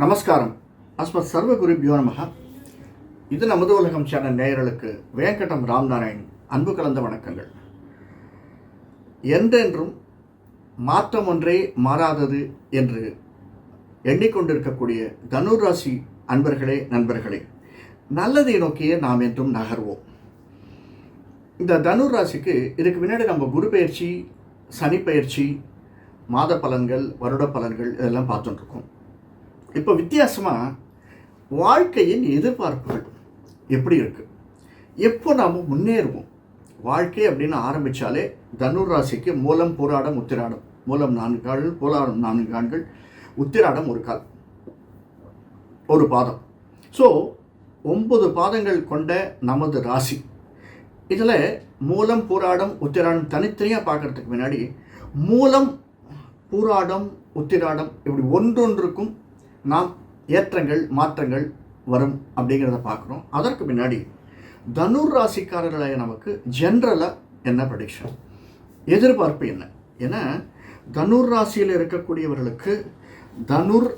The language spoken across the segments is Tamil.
நமஸ்காரம். அஸ்மத் சர்வ குருபியோ நமக இது நமது உலகம் சேனல் நேயர்களுக்கு வேங்கடம் ராம்நாராயண் அன்பு கலந்த வணக்கங்கள். என்றென்றும் மாற்றம் ஒன்றே மாறாதது என்று எண்ணிக்கொண்டிருக்கக்கூடிய தனுராசி அன்பர்களே நண்பர்களே நல்லதை நோக்கியே நாம் என்றும் நகர்வோம். இந்த தனுராசிக்கு இதுக்கு முன்னாடி நம்ம குரு பயிற்சி சனி பயிற்சி மாத பலன்கள் வருட பலன்கள் இதெல்லாம் பார்த்துட்டுருக்கோம் இப்போ வித்தியாசமாக வாழ்க்கையின் எதிர்பார்ப்புகள் எப்படி இருக்குது எப்போ நாம் முன்னேறுவோம்? வாழ்க்கை அப்படின்னு ஆரம்பித்தாலே தனுர் ராசிக்கு மூலம் போராடம் உத்திராடம். மூலம் நான்கு கால்கள் போராடம் நான்கு கால்கள் உத்திராடம் ஒரு கால். ஒரு பாதம். ஸோ ஒன்பது பாதங்கள் கொண்ட நமது ராசி. இதில் மூலம் பூராடம் உத்திராடம் தனித்தனியாக பார்க்கறதுக்கு முன்னாடி மூலம் பூராடம் உத்திராடம் இப்படி ஒன்றொன்றுக்கும் நாம் ஏற்றங்கள் மாற்றங்கள் வரும் அப்படிங்கிறத பார்க்குறோம். அதற்கு முன்னாடி தனுர் ராசிக்காரர்களாக நமக்கு ஜென்ரலாக என்ன ப்ரடிக்ஷன் எதிர்பார்ப்பு என்ன? ஏன்னா தனுர் ராசியில் இருக்கக்கூடியவர்களுக்கு தனுர்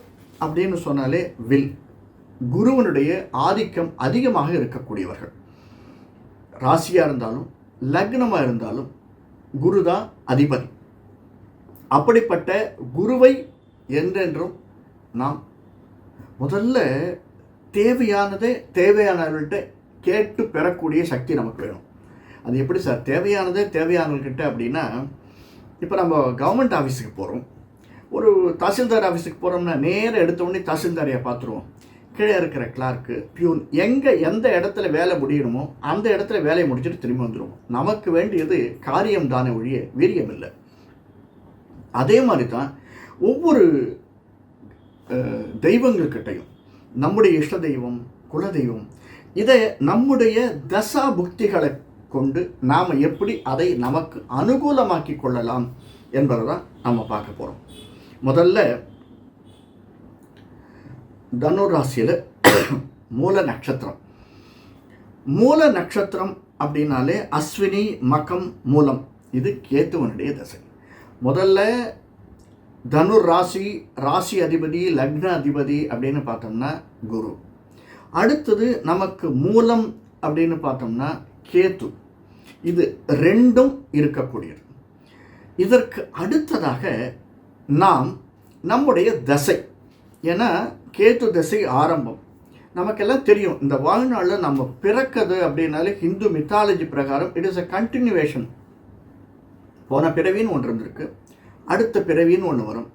அப்படின்னு சொன்னாலே வில். குருவனுடைய ஆதிக்கம் அதிகமாக இருக்கக்கூடியவர்கள். ராசியாக இருந்தாலும் லக்னமாக இருந்தாலும் குரு தான் அதிபதி. அப்படிப்பட்ட குருவை என்றென்றும் நாம் முதல்ல தேவையானதே தேவையானவர்கள்ட்ட கேட்டு பெறக்கூடிய சக்தி நமக்கு வேணும். அது எப்படி சார்? தேவையானதே தேவையானவர்கிட்ட அப்படின்னா இப்போ நம்ம கவர்மெண்ட் ஆஃபீஸுக்கு போகிறோம் ஒரு தாசில்தார் ஆஃபீஸுக்கு போகிறோம்னா நேராக எடுத்தோடனே தாசில்தாரியை பார்த்துருவோம் கீழே இருக்கிற கிளார்க்கு பியூன் எங்கே எந்த இடத்துல வேலை முடியணுமோ அந்த இடத்துல வேலையை முடிச்சுட்டு திரும்பி வந்துடுவோம் நமக்கு வேண்டியது காரியம் தானே ஒழிய வீரியம் இல்லை. அதே மாதிரி தான் ஒவ்வொரு தெய்வங்கள்கிட்டையும் நம்முடைய இஷ்ட தெய்வம் குலதெய்வம் இதை நம்முடைய தசா புக்திகளை கொண்டு நாம் எப்படி அதை நமக்கு அனுகூலமாக்கி கொள்ளலாம் என்பதை தான் நம்ம பார்க்க போகிறோம் முதல்ல தனுராசியில் மூல நட்சத்திரம். மூல நட்சத்திரம் அப்படின்னாலே அஸ்வினி மகம் மூலம். இது கேத்துவனுடைய தசை. முதல்ல தனுர் ராசி ராசி அதிபதி லக்ன அதிபதி அப்படின்னு பார்த்தோம்னா குரு. அடுத்தது நமக்கு மூலம் அப்படின்னு பார்த்தோம்னா கேத்து. இது ரெண்டும் இருக்கக்கூடியது. இதற்கு அடுத்ததாக நாம் நம்முடைய தசை. ஏன்னா கேத்து தசை ஆரம்பம். நமக்கெல்லாம் தெரியும் இந்த வாழ்நாளில் நம்ம பிறக்கிறது அப்படின்னாலே ஹிந்து மித்தாலஜி பிரகாரம் இட் இஸ் அ கண்டினியூவேஷன் போன பிறவின்னு ஒன்று இருந்திருக்கு. அடுத்த பிறவின்னு ஒன்று வரும்.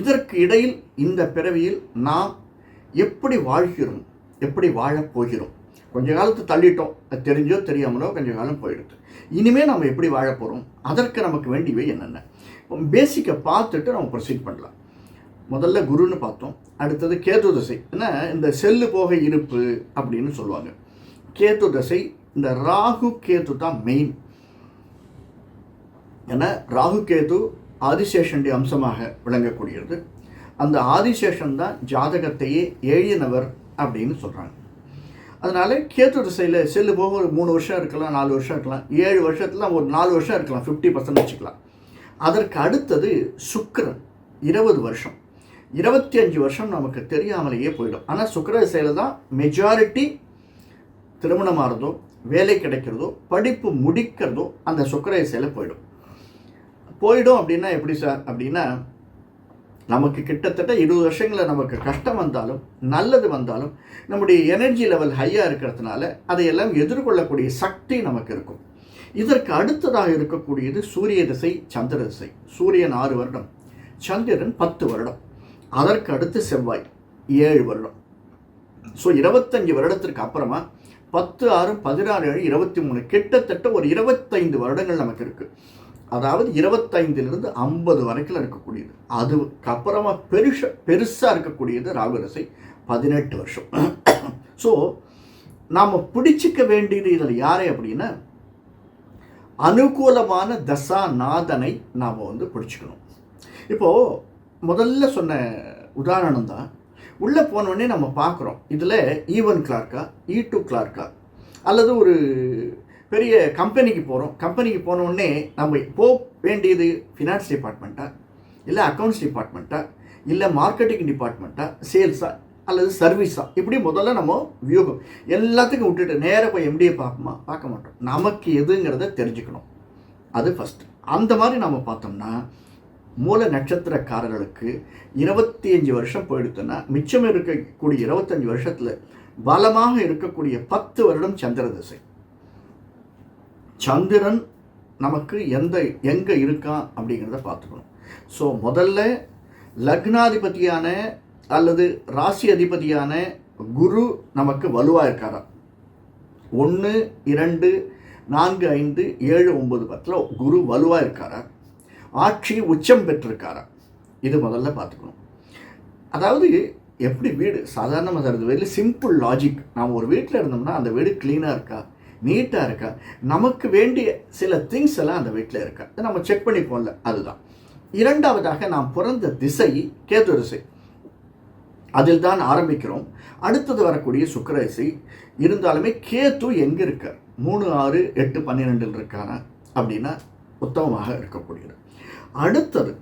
இதற்கு இடையில் இந்த பிறவியில் நாம் எப்படி வாழ்கிறோம்? எப்படி வாழப்போகிறோம் கொஞ்ச காலத்து தள்ளிட்டோம். அது தெரிஞ்சோ தெரியாமலோ கொஞ்ச காலம் போயிடுது. இனிமேல் நம்ம எப்படி வாழ போகிறோம் அதற்கு நமக்கு வேண்டியவை என்னென்ன? பேசிக்கை பார்த்துட்டு நம்ம ப்ரொசீட் பண்ணலாம். முதல்ல குருன்னு பார்த்தோம். அடுத்தது கேது தசை ஏன்னா இந்த செல்லு போக இருப்பு அப்படின்னு சொல்லுவாங்க. கேது தசை இந்த ராகு கேது தான் மெயின் ஏன்னா ராகு கேது ஆதிசேஷனுடைய அம்சமாக விளங்கக்கூடியது. அந்த ஆதிசேஷன் தான் ஜாதகத்தையே எழுதினவர் அப்படின்னு சொல்கிறாங்க அதனால கேத்து திசையில் செல்லு போக ஒரு மூணு வருஷம் இருக்கலாம் நாலு வருஷம் இருக்கலாம் ஏழு வருஷத்தில் ஒரு நாலு வருஷம் இருக்கலாம் ஃபிஃப்டி பர்சன்ட் வச்சுக்கலாம். அதற்கு அடுத்தது சுக்கரன் இருபது வருஷம். இருபத்தி அஞ்சு வருஷம் நமக்கு தெரியாமலேயே போயிடும். ஆனால் சுக்கர திசையில் தான் மெஜாரிட்டி திருமணமாகிறதோ வேலை கிடைக்கிறதோ படிப்பு முடிக்கிறதோ அந்த சுக்கர திசையில் போயிடும். போயிடும் அப்படின்னா எப்படி சார்? அப்படின்னா நமக்கு கிட்டத்தட்ட இருபது வருஷங்களில் நமக்கு கஷ்டம் வந்தாலும் நல்லது வந்தாலும் நம்முடைய எனர்ஜி லெவல் ஹையாக இருக்கிறதுனால அதையெல்லாம் எதிர்கொள்ளக்கூடிய சக்தி நமக்கு இருக்கும். இதற்கு அடுத்ததாக இருக்கக்கூடியது சூரிய திசை சந்திர திசை. சூரியன் ஆறு வருடம் சந்திரன் பத்து வருடம் அதற்கு அடுத்து செவ்வாய் ஏழு வருடம். ஸோ இருபத்தஞ்சு வருடத்திற்கு அப்புறமா பத்து ஆறு பதினாறு ஏழு இருபத்தி மூணு கிட்டத்தட்ட ஒரு இருபத்தைந்து வருடங்கள் நமக்கு இருக்குது அதாவது இருபத்தைந்திலிருந்து ஐம்பது வரைக்கும் இருக்கக்கூடியது. அதுக்கு அப்புறமா பெருச பெருசாக இருக்கக்கூடியது ராகுரசை பதினெட்டு வருஷம். ஸோ நாம் பிடிச்சிக்க வேண்டியது இதில் யாரை அப்படின்னா அனுகூலமான தசா நாதனை நாம் வந்து பிடிச்சிக்கணும். இப்போது முதல்ல சொன்ன உதாரணம் தான் உள்ளே போனோடனே நம்ம பார்க்குறோம். இதில் ஈவன் கிளார்க்கா இ டூ கிளார்க்கா அல்லது ஒரு பெரிய கம்பெனிக்கு போகிறோம் கம்பெனிக்கு போனோடனே நம்ம போக வேண்டியது ஃபினான்ஸ் டிபார்ட்மெண்ட்டா இல்லை அக்கௌண்ட்ஸ் டிபார்ட்மெண்ட்டா இல்லை மார்க்கெட்டிங் டிபார்ட்மெண்ட்டா சேல்ஸா அல்லது சர்வீஸா இப்படி முதல்ல நம்ம வியூகம். எல்லாத்துக்கும் விட்டுட்டு நேராக போய் எம்டிஏ பார்ப்போமா? பார்க்க மாட்டோம். நமக்கு எதுங்கிறத தெரிஞ்சுக்கணும். அது ஃபஸ்ட்டு அந்த மாதிரி நம்ம பார்த்தோம்னா மூல நட்சத்திரக்காரர்களுக்கு இருபத்தி அஞ்சு வருஷம் போயிடுத்துன்னா மிச்சம் இருக்கக்கூடிய இருபத்தஞ்சு வருஷத்தில் பலமாக இருக்கக்கூடிய பத்து வருடம் சந்திர திசை சந்திரன் நமக்கு எந்த எங்கே இருக்கான் அப்படிங்கிறத பார்த்துக்கணும். ஸோ முதல்ல லக்னாதிபதியான அல்லது ராசி அதிபதியான குரு நமக்கு வலுவாக இருக்காரா? ஒன்று இரண்டு நான்கு ஐந்து ஏழு ஒம்பது பத்தில் குரு வலுவாக இருக்காரா? ஆட்சி உச்சம் பெற்றிருக்காரா? இது முதல்ல பார்த்துக்கணும். அதாவது எப்படி வீடு சாதாரணமாக தருது வீட்டில் சிம்பிள் லாஜிக் நாம் ஒரு வீட்டில் இருந்தோம்னா அந்த வீடு க்ளீனாக இருக்கா? நீட்டாக இருக்கா? நமக்கு வேண்டிய சில திங்ஸ் எல்லாம் அந்த வீட்டில் இருக்கா? நம்ம செக் பண்ணிப்போம்ல அதுதான். இரண்டாவதாக நாம் பிறந்த திசை கேது திசை. அதில் தான் ஆரம்பிக்கிறோம். அடுத்தது வரக்கூடிய சுக்கரதிசை இருந்தாலுமே கேத்து எங்கே இருக்கார் மூணு ஆறு எட்டு பன்னிரெண்டில் இருக்கானா அப்படின்னா உத்தமமாக இருக்கக்கூடியது அடுத்தது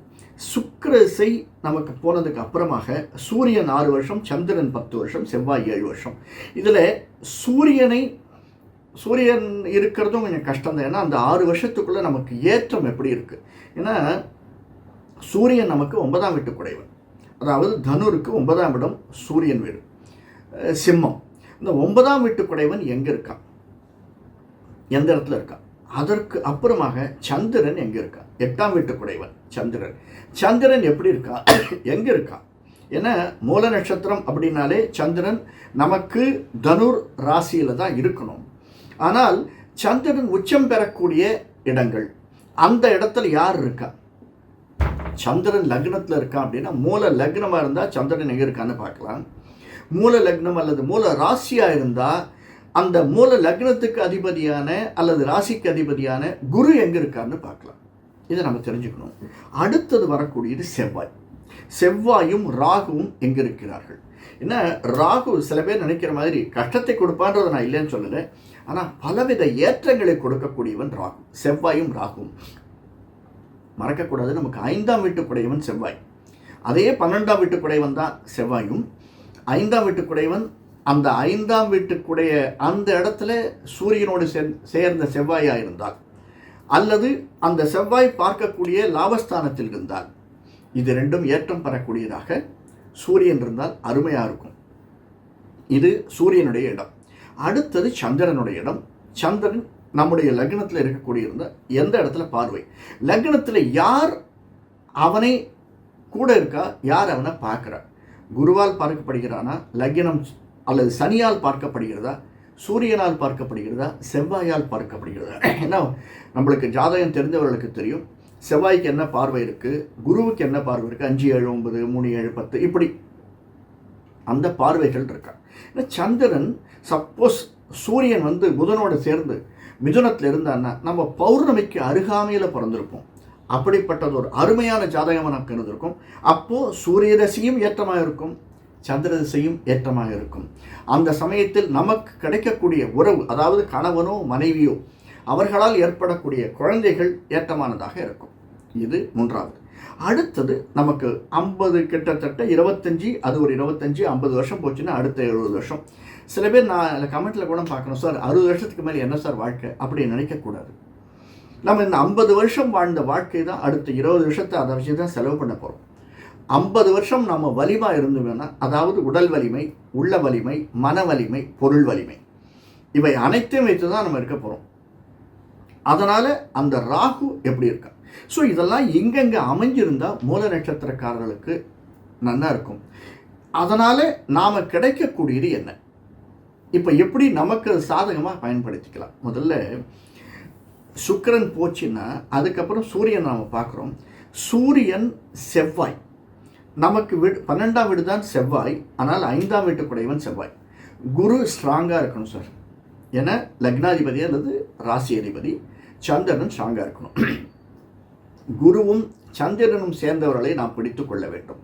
சுக்கரசை நமக்கு போனதுக்கு அப்புறமாக சூரியன் ஆறு வருஷம் சந்திரன் பத்து வருஷம் செவ்வாய் ஏழு வருஷம். இதில் சூரியனை சூரியன் இருக்கிறதும் கொஞ்சம் கஷ்டம் தான் ஏன்னா அந்த ஆறு வருஷத்துக்குள்ளே நமக்கு ஏற்றம் எப்படி இருக்குது ஏன்னா சூரியன் நமக்கு ஒன்பதாம் வீட்டு குடைவன் அதாவது தனுருக்கு ஒன்பதாம் இடம் சூரியன் வீடு. சிம்மம். இந்த ஒன்பதாம் வீட்டு குடைவன் எங்கே இருக்கான்? எந்த இடத்துல இருக்கான்? அதற்கு அப்புறமாக சந்திரன் எங்கே இருக்கான்? எட்டாம் வீட்டு குடைவன் சந்திரன். சந்திரன் எப்படி இருக்கா? எங்கே இருக்கான்? ஏன்னா மூல நட்சத்திரம் அப்படின்னாலே சந்திரன் நமக்கு தனுர் ராசியில் தான் இருக்கணும். ஆனால் சந்திரன் உச்சம் பெறக்கூடிய இடங்கள் அந்த இடத்துல யார் இருக்கா? சந்திரன் லக்னத்தில் இருக்கான் அப்படின்னா மூல லக்னமாக இருந்தால் சந்திரன் எங்கே இருக்கான்னு பார்க்கலாம். மூல லக்னம் அல்லது மூல ராசியாக இருந்தால் அந்த மூல லக்னத்துக்கு அதிபதியான அல்லது ராசிக்கு அதிபதியான குரு எங்கே இருக்கான்னு பார்க்கலாம். இதை நம்ம தெரிஞ்சுக்கணும். அடுத்தது வரக்கூடியது செவ்வாய். செவ்வாயும் ராகுவும் எங்கே இருக்கிறார்கள்? ஏன்னா ராகு சில பேர் நினைக்கிற மாதிரி கஷ்டத்தை கொடுப்பான்றதை நான் இல்லைன்னு சொல்லலை. ஆனால் பலவித ஏற்றங்களை கொடுக்கக்கூடியவன் ராகு. செவ்வாயும் ராகும். மறக்கக்கூடாது நமக்கு ஐந்தாம் வீட்டுக்குடையவன் செவ்வாய். அதே பன்னெண்டாம் வீட்டுக்குடையவன் தான் செவ்வாயும். ஐந்தாம் வீட்டுக்குடையவன் அந்த ஐந்தாம் வீட்டுக்குடைய அந்த இடத்துல சூரியனோடு சேர் சேர்ந்த செவ்வாயாக இருந்தால் அல்லது அந்த செவ்வாய் பார்க்கக்கூடிய லாபஸ்தானத்தில் இருந்தால் இது ரெண்டும் ஏற்றம் பெறக்கூடியதாக சூரியன் இருந்தால் அருமையாக இருக்கும். இது சூரியனுடைய இடம். அடுத்தது சந்திரனுடைய இடம். சந்திரன் நம்முடைய லக்னத்தில் இருக்கக்கூடிய இருந்த எந்த இடத்துல? பார்வை. லக்னத்தில் யார் அவனை கூட இருக்கா? யார் அவனை பார்க்குறா? குருவால் பார்க்கப்படுகிறானா? லக்னம் அல்லது சனியால் பார்க்கப்படுகிறதா? சூரியனால் பார்க்கப்படுகிறதா? செவ்வாயால் பார்க்கப்படுகிறதா? ஏன்னா நம்மளுக்கு ஜாதகம் தெரிஞ்சவர்களுக்கு தெரியும். செவ்வாய்க்கு என்ன பார்வை இருக்குது குருவுக்கு என்ன பார்வை இருக்குது அஞ்சு ஏழு ஒன்பது மூணு ஏழு பத்து இப்படி அந்த பார்வைகள் இருக்கா. ஏன்னா சந்திரன் சப்போஸ் சூரியன் வந்து புதனோடு சேர்ந்து மிதுனத்தில் இருந்தான்னா நம்ம பௌர்ணமிக்கு அருகாமையில் பிறந்திருப்போம். அப்படிப்பட்டது ஒரு அருமையான ஜாதகமாக நமக்கு இருந்திருக்கும் அப்போது சூரிய தசையும் ஏற்றமாக இருக்கும் சந்திர திசையும் ஏற்றமாக இருக்கும் அந்த சமயத்தில் நமக்கு கிடைக்கக்கூடிய உறவு அதாவது கணவனோ மனைவியோ அவர்களால் ஏற்படக்கூடிய குழந்தைகள் ஏற்றமானதாக இருக்கும். இது மூன்றாவது. அடுத்தது நமக்கு ஐம்பது கிட்டத்தட்ட இருபத்தஞ்சி அது ஒரு இருபத்தஞ்சி ஐம்பது வருஷம் போச்சுன்னா அடுத்த எழுபது வருஷம். சில பேர் நான் அதில் கமெண்ட்டில் கூட பார்க்கணும் சார் அறுபது வருஷத்துக்கு மேலே என்ன சார் வாழ்க்கை? அப்படி நினைக்கக்கூடாது. நம்ம இந்த ஐம்பது வருஷம் வாழ்ந்த வாழ்க்கை தான் அடுத்த இருபது வருஷத்தை அதை வச்சு தான் செலவு பண்ண போகிறோம் ஐம்பது வருஷம் நம்ம வலிமா இருந்தோம்னா அதாவது உடல் வலிமை உள்ள வலிமை மன வலிமை பொருள் வலிமை இவை அனைத்தையும் வைத்து தான் நம்ம இருக்க போகிறோம் அதனால் அந்த ராகு எப்படி இருக்கா? ஸோ இதெல்லாம் எங்கெங்கே அமைஞ்சிருந்தால் மூல நட்சத்திரக்காரர்களுக்கு நல்லா இருக்கும். அதனால் நாம் கிடைக்கக்கூடியது என்ன? இப்போ எப்படி நமக்கு அது சாதகமாக பயன்படுத்திக்கலாம்? முதல்ல சுக்கிரன் போச்சுன்னா அதுக்கப்புறம் சூரியன் நாம் பார்க்குறோம். சூரியன் செவ்வாய். நமக்கு வீடு பன்னெண்டாம் வீடு தான் செவ்வாய். ஆனால் ஐந்தாம் வீட்டுக்குடையவன் செவ்வாய். குரு ஸ்ட்ராங்காக இருக்கணும் சார். ஏன்னா லக்னாதிபதி அல்லது ராசி அதிபதி சந்திரன் ஸ்ட்ராங்காக இருக்கணும். குருவும் சந்திரனும் சேர்ந்தவர்களை நாம் பிடித்து கொள்ள வேண்டும்.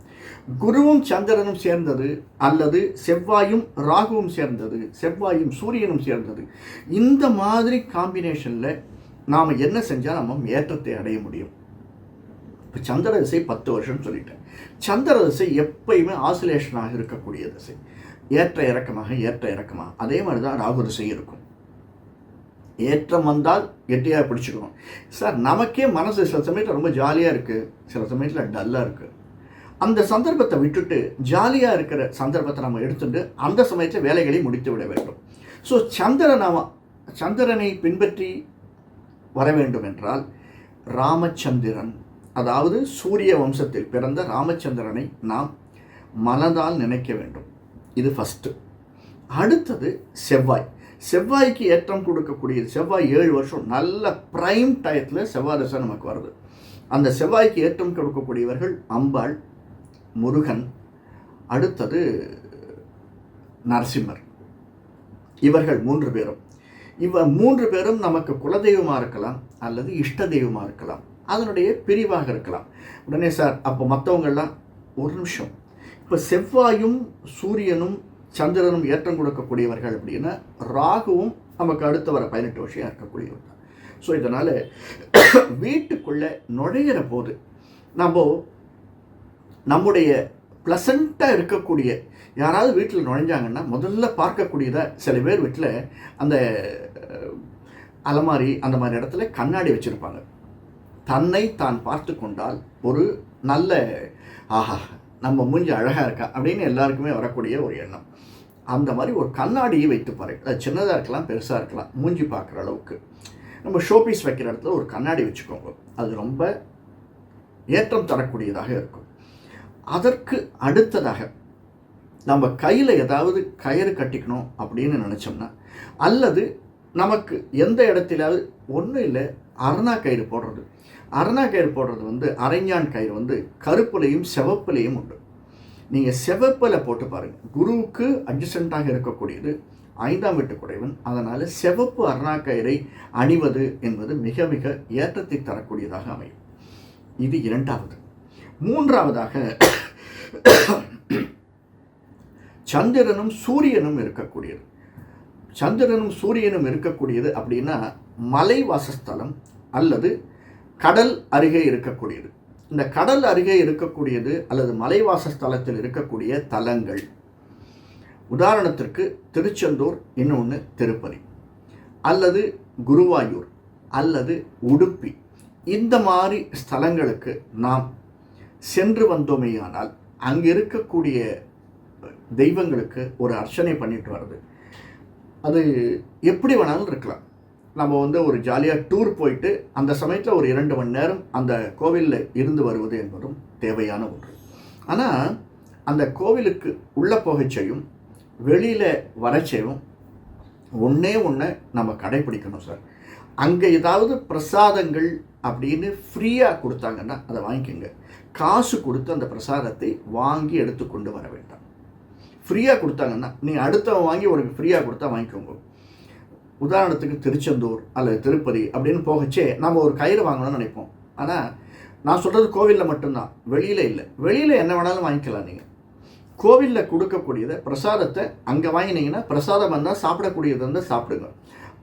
குருவும் சந்திரனும் சேர்ந்தது அல்லது செவ்வாயும் ராகுவும் சேர்ந்தது செவ்வாயும் சூரியனும் சேர்ந்தது இந்த மாதிரி காம்பினேஷனில் நாம் என்ன செஞ்சால் நம்ம ஏற்றத்தை அடைய முடியும்? இப்போ சந்திர திசை பத்து வருஷம் சொல்லிட்டேன். சந்திர திசை எப்பயுமே ஆசிலேஷனாக இருக்கக்கூடிய திசை. ஏற்ற இறக்கமாக ஏற்ற இறக்கமாக. அதே மாதிரி தான் ராகு திசை இருக்கும். ஏற்றம் வந்தால் கெட்டியாக பிடிச்சிக்கணும். சார் நமக்கே மனசு சில சமயத்தில் ரொம்ப ஜாலியாக இருக்குது சில சமயத்தில் டல்லாக இருக்குது அந்த சந்தர்ப்பத்தை விட்டுட்டு ஜாலியாக இருக்கிற சந்தர்ப்பத்தை நம்ம எடுத்துட்டு அந்த சமயத்தில் வேலைகளை முடித்து விட வேண்டும். ஸோ சந்திரன் நாம சந்திரனை பின்பற்றி வர வேண்டும் என்றால் ராமச்சந்திரன் அதாவது சூரிய வம்சத்தில் பிறந்த ராமச்சந்திரனை நாம் மனதால் நினைக்க வேண்டும். இது ஃபஸ்ட்டு அடுத்தது செவ்வாய். செவ்வாய்க்கு ஏற்றம் கொடுக்கக்கூடியது. செவ்வாய் ஏழு வருஷம் நல்ல ப்ரைம் டயத்தில் செவ்வாய் தசை நமக்கு வருது. அந்த செவ்வாய்க்கு ஏற்றம் கொடுக்கக்கூடியவர்கள் அம்பாள் முருகன் அடுத்தது நரசிம்மர். இவர்கள் மூன்று பேரும். இவ மூன்று பேரும் நமக்கு குலதெய்வமாக இருக்கலாம் அல்லது இஷ்ட தெய்வமாக இருக்கலாம். அதனுடைய பிரிவாக இருக்கலாம். உடனே சார் அப்போ மற்றவங்கெல்லாம் ஒரு நிமிஷம். இப்போ செவ்வாயும் சூரியனும் சந்திரனும் ஏற்றம் கொடுக்கக்கூடியவர்கள் அப்படின்னா ராகுவும் நமக்கு அடுத்து வர பதினெட்டு வருஷம் இருக்கக்கூடியவர் தான் ஸோ இதனால் வீட்டுக்குள்ளே நுழையிற போது நம்ம நம்முடைய ப்ளசண்ட்டாக இருக்கக்கூடிய யாராவது வீட்டில் நுழைஞ்சாங்கன்னா முதல்ல பார்க்கக்கூடியதாக சில பேர் வீட்டில் அந்த அலமாரி அந்த மாதிரி இடத்துல கண்ணாடி வச்சுருப்பாங்க. தன்னை தான் பார்த்து கொண்டால் ஒரு நல்ல ஆஹா நம்ம மூஞ்சி அழகாக இருக்கா அப்படின்னு எல்லாருக்குமே வரக்கூடிய ஒரு எண்ணம். அந்த மாதிரி ஒரு கண்ணாடியை வைத்து பாருங்கள். அது சின்னதாக இருக்கலாம் பெருசாக இருக்கலாம் மூஞ்சி பார்க்குற அளவுக்கு. நம்ம ஷோபீஸ் வைக்கிற இடத்துல ஒரு கண்ணாடி வச்சுக்கோங்க. அது ரொம்ப ஏற்றம் தரக்கூடியதாக இருக்கும். அதற்கு அடுத்ததாக நம்ம கையில் ஏதாவது கயிறு கட்டிக்கணும் அப்படின்னு நினச்சோம்னா அல்லது நமக்கு எந்த இடத்திலாவது ஒன்றும் இல்லை அரணா கயிறு போடுறது. அரணா கயிறு போடுறது வந்து அரைஞான் கயிறு வந்து கருப்புலையும் சிவப்புலையும் உண்டு. நீங்கள் செவப்பில் போட்டு பாருங்கள் குருவுக்கு அட்ஜஸ்டண்ட்டாக இருக்கக்கூடியது ஐந்தாம் வீட்டு குறைவன் அதனால் செவப்பு அருணாக்கயிறை அணிவது என்பது மிக மிக ஏற்றத்தை தரக்கூடியதாக அமையும். இது இரண்டாவது. மூன்றாவதாக சந்திரனும் சூரியனும் இருக்கக்கூடியது. சந்திரனும் சூரியனும் இருக்கக்கூடியது அப்படின்னா மலை வாசஸ்தலம் அல்லது கடல் அருகே இருக்கக்கூடியது. இந்த கடல் அருகே இருக்கக்கூடியது அல்லது மலைவாசஸ்தலத்தில் இருக்கக்கூடிய தலங்கள். உதாரணத்திற்கு திருச்செந்தூர் இன்னொன்று திருப்பதி. அல்லது குருவாயூர் அல்லது உடுப்பி. இந்த மாதிரி ஸ்தலங்களுக்கு நாம் சென்று வந்தோமேயானால் அங்கே இருக்கக்கூடிய தெய்வங்களுக்கு ஒரு அர்ச்சனை பண்ணிட்டு வர்றது. அது எப்படி வேணாலும் இருக்கலாம். நம்ம வந்து ஒரு ஜாலியாக டூர் போயிட்டு அந்த சமயத்தில் ஒரு இரண்டு மணி நேரம் அந்த கோவிலில் இருந்து வருவது என்பதும் தேவையான ஒன்று. ஆனால் அந்த கோவிலுக்கு உள்ளே போகச்சையும் வெளியில் வரச்சையும் ஒன்றே ஒன்று நம்ம கடைப்பிடிக்கணும் சார் அங்கே ஏதாவது பிரசாதங்கள் அப்படின்னு ஃப்ரீயாக கொடுத்தாங்கன்னா அதை வாங்கிக்கோங்க. காசு கொடுத்து அந்த பிரசாதத்தை வாங்கி எடுத்து கொண்டு வர வேண்டாம். ஃப்ரீயாக கொடுத்தாங்கன்னா நீங்கள் அடுத்தவன் வாங்கி உனக்கு ஃப்ரீயாக கொடுத்தா வாங்கிக்கோங்க. உதாரணத்துக்கு திருச்செந்தூர் அல்லது திருப்பதி அப்படின்னு போகச்சே நம்ம ஒரு கயிறு வாங்கணும்னு நினைப்போம். ஆனால் நான் சொல்கிறது கோவிலில் மட்டும்தான். வெளியில் இல்லை. வெளியில் என்ன வேணாலும் வாங்கிக்கலாம் நீங்கள் கோவிலில் கொடுக்கக்கூடியதை பிரசாதத்தை அங்கே வாங்கினீங்கன்னா பிரசாதம் வந்தால் சாப்பிடக்கூடியது வந்து சாப்பிடுங்க.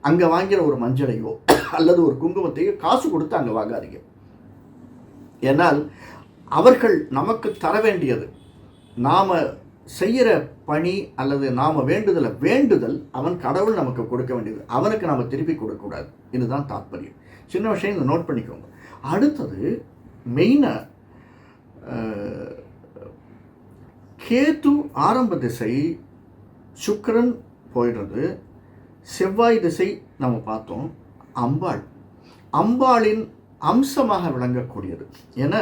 அங்கே வாங்கிற ஒரு மஞ்சளையோ அல்லது ஒரு குங்குமத்தையோ காசு கொடுத்து அங்கே வாங்காதீங்க. ஏன்னால் அவர்கள் நமக்கு தர வேண்டியது. நாம் செய்கிற பணி அல்லது நாம் வேண்டுதலை வேண்டுதல் அவன் கடவுள் நமக்கு கொடுக்க வேண்டியது. அவனுக்கு நாம் திருப்பி கொடுக்கக்கூடாது இதுதான் தாத்பரியம். சின்ன விஷயம் இதை நோட் பண்ணிக்கோங்க. அடுத்தது மெயினாக கேத்து ஆரம்ப திசை சுக்கரன் போயிடுறது. செவ்வாய் திசை நம்ம பார்த்தோம். அம்பாள். அம்பாளின் அம்சமாக விளங்கக்கூடியது. ஏன்னா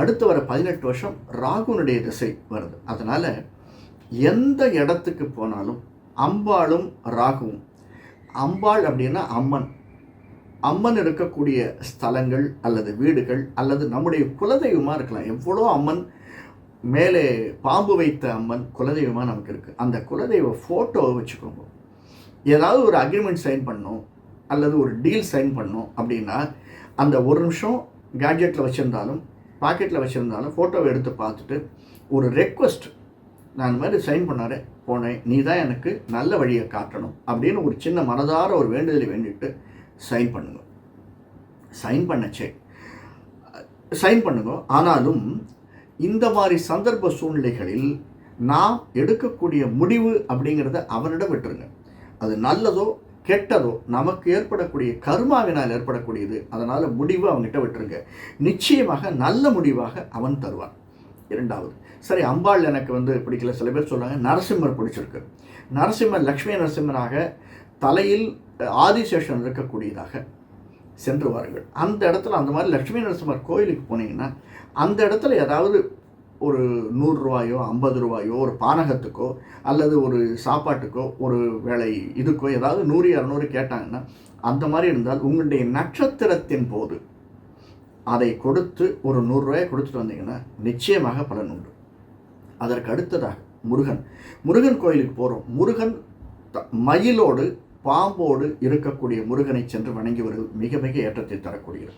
அடுத்து வர பதினெட்டு வருஷம் ராகுனுடைய திசை வருது. அதனால் எந்த இடத்துக்கு போனாலும் அம்பாளும் ராகுவும். அம்பாள் அப்படின்னா அம்மன். அம்மன் இருக்கக்கூடிய ஸ்தலங்கள் அல்லது வீடுகள் அல்லது நம்முடைய குலதெய்வமாக இருக்கலாம். எவ்வளோ அம்மன் மேலே பாம்பு வைத்த அம்மன் குலதெய்வமாக நமக்கு இருக்குது அந்த குலதெய்வ ஃபோட்டோவை வச்சுக்கோங்க. ஏதாவது ஒரு அக்ரிமெண்ட் சைன் பண்ணோம் அல்லது ஒரு டீல் சைன் பண்ணோம் அப்படின்னா அந்த ஒரு நிமிஷம் கேட்ஜெட்டில் வச்சுருந்தாலும் பாக்கெட்டில் வச்சுருந்தாலும் ஃபோட்டோவை எடுத்து பார்த்துட்டு ஒரு ரெக்வஸ்ட் நான் இந்த மாதிரி சைன் பண்ணாரு போனேன் நீ தான் எனக்கு நல்ல வழியை காட்டணும் அப்படின்னு ஒரு சின்ன மனதார ஒரு வேண்டுதலை வேண்டிட்டு சைன் பண்ணுங்க. சைன் பண்ணச்சே. சைன் பண்ணுங்க. ஆனாலும் இந்த மாதிரி சந்தர்ப்ப சூழ்நிலைகளில் நாம் எடுக்கக்கூடிய முடிவு அப்படிங்கிறத அவனிடம் விட்டுருங்க. அது நல்லதோ கெட்டதோ நமக்கு ஏற்படக்கூடிய கர்மாவினால் ஏற்படக்கூடியது. அதனால் முடிவு அவங்ககிட்ட விட்டுருங்க. நிச்சயமாக நல்ல முடிவாக அவன் தருவான். இரண்டாவது சரி அம்பாள் எனக்கு வந்து பிடிக்கல. சில பேர் சொல்கிறாங்க நரசிம்மர் பிடிச்சிருக்கு. நரசிம்மர் லக்ஷ்மி நரசிம்மராக தலையில் ஆதிசேஷன் இருக்கக்கூடியதாக சென்று வாருங்கள். அந்த இடத்துல அந்த மாதிரி லக்ஷ்மி நரசிம்மர் கோயிலுக்கு போனீங்கன்னா அந்த இடத்துல ஏதாவது ஒரு நூறுரூவாயோ ஐம்பது ரூபாயோ ஒரு பானகத்துக்கோ அல்லது ஒரு சாப்பாட்டுக்கோ ஒரு வேலை இதுக்கோ ஏதாவது நூறு இரநூறு கேட்டாங்கன்னா அந்த மாதிரி இருந்தால் உங்களுடைய நட்சத்திரத்தின் போது அதை கொடுத்து ஒரு நூறுரூவாயை கொடுத்துட்டு வந்தீங்கன்னா நிச்சயமாக பலன் உண்டு. அதற்கு அடுத்ததாக முருகன். முருகன் கோயிலுக்கு போகிறோம் முருகன் மயிலோடு பாம்போடு இருக்கக்கூடிய முருகனை சென்று வணங்கி வருவது மிக மிக ஏற்றத்தை தரக்கூடியது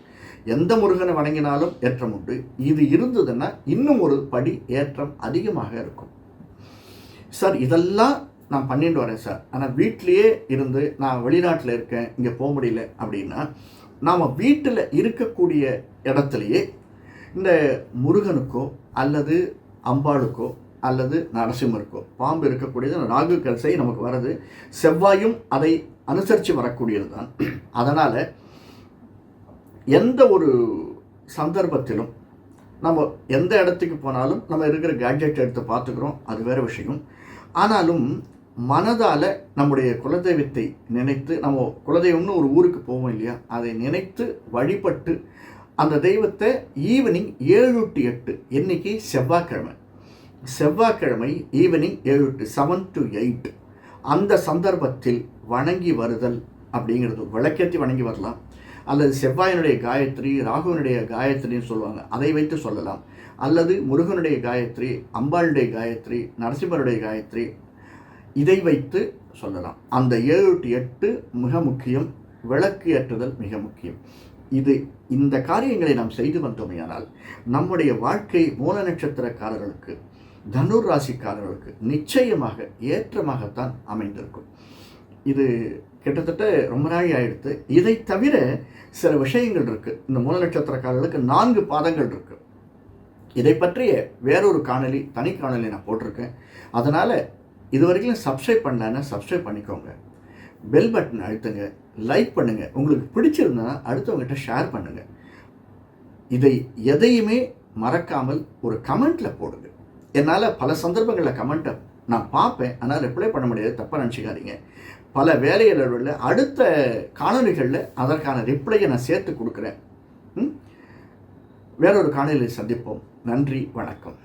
எந்த முருகனை வணங்கினாலும் ஏற்றம் உண்டு. இது இருந்ததுன்னா இன்னும் ஒரு படி ஏற்றம் அதிகமாக இருக்கும். சார் இதெல்லாம் நான் பண்ணிட்டு வரேன் சார். ஆனால் வீட்டிலையே இருந்து நான் வெளிநாட்டில் இருக்கேன் இங்கே போக முடியல அப்படின்னா நாம் வீட்டில் இருக்கக்கூடிய இடத்துலையே இந்த முருகனுக்கோ அல்லது அம்பாளுக்கோ அல்லது நரசிம்மருக்கோ பாம்பு இருக்கக்கூடியது ராகு கல்சை நமக்கு வர்றது. செவ்வாயும் அதை அனுசரித்து வரக்கூடியது தான் அதனால் எந்த ஒரு சந்தர்ப்பத்திலும் நம்ம எந்த இடத்துக்கு போனாலும் நம்ம இருக்கிற கேட்ஜெட் எடுத்து பார்த்துக்கிறோம். அது வேறு விஷயம். ஆனாலும் மனதால் நம்முடைய குலதெய்வத்தை நினைத்து நம்ம குலதெய்வம்னு ஒரு ஊருக்கு போவோம் இல்லையா? அதை நினைத்து வழிபட்டு அந்த தெய்வத்தை ஈவினிங் ஏழு டு எட்டு இன்னைக்கு செவ்வாய்க்கிழமை. செவ்வாய்க்கிழமை ஈவினிங் ஏழு டு செவன் டு எயிட் அந்த சந்தர்ப்பத்தில் வணங்கி வருதல் அப்படிங்கிறது விளக்கேற்றி வணங்கி வரலாம். அல்லது செவ்வாயினுடைய காயத்ரி ராகுவனுடைய காயத்ரின்னு சொல்லுவாங்க. அதை வைத்து சொல்லலாம். அல்லது முருகனுடைய காயத்ரி அம்பாளுடைய காயத்ரி நரசிம்மருடைய காயத்ரி இதை வைத்து சொல்லலாம். அந்த ஏழு டு எட்டு மிக முக்கியம். விளக்கு ஏற்றுதல் மிக முக்கியம். இது இந்த காரியங்களை நாம் செய்து வந்தோமையானால் நம்முடைய வாழ்க்கை மூல நட்சத்திரக்காரர்களுக்கு தனுர் ராசிக்காரர்களுக்கு நிச்சயமாக ஏற்றமாகத்தான் அமைந்திருக்கும். இது கிட்டத்தட்ட ரொம்ப நாள் ஆயிடுத்து. இதை தவிர சில விஷயங்கள் இருக்குது இந்த மூல நட்சத்திரக்காரர்களுக்கு நான்கு பாதங்கள் இருக்குது இதை பற்றிய வேறொரு காணொலி தனி காணொலி நான் போட்டிருக்கேன். அதனால் இதுவரைக்கும் சப்ஸ்கிரைப் பண்ணலன்னா சப்ஸ்கிரைப் பண்ணிக்கோங்க. பெல் பட்டன் அழுத்துங்க. லைக் பண்ணுங்கள் உங்களுக்கு பிடிச்சிருந்தா அடுத்தவங்ககிட்ட ஷேர் பண்ணுங்கள் இதை எதையுமே மறக்காமல் ஒரு கமெண்ட்டில் போடுங்க. என்னால் பல சந்தர்ப்பங்களில் கமெண்ட்டை நான் பார்ப்பேன். ஆனால் ரிப்ளை பண்ண முடியாது. தப்பாக நினச்சிக்காதீங்க. பல வேலைகளில் அடுத்த காணொலிகளில் அதற்கான ரிப்ளையை நான் சேர்த்து கொடுக்குறேன். வேறொரு காணொலியில் சந்திப்போம். நன்றி. வணக்கம்.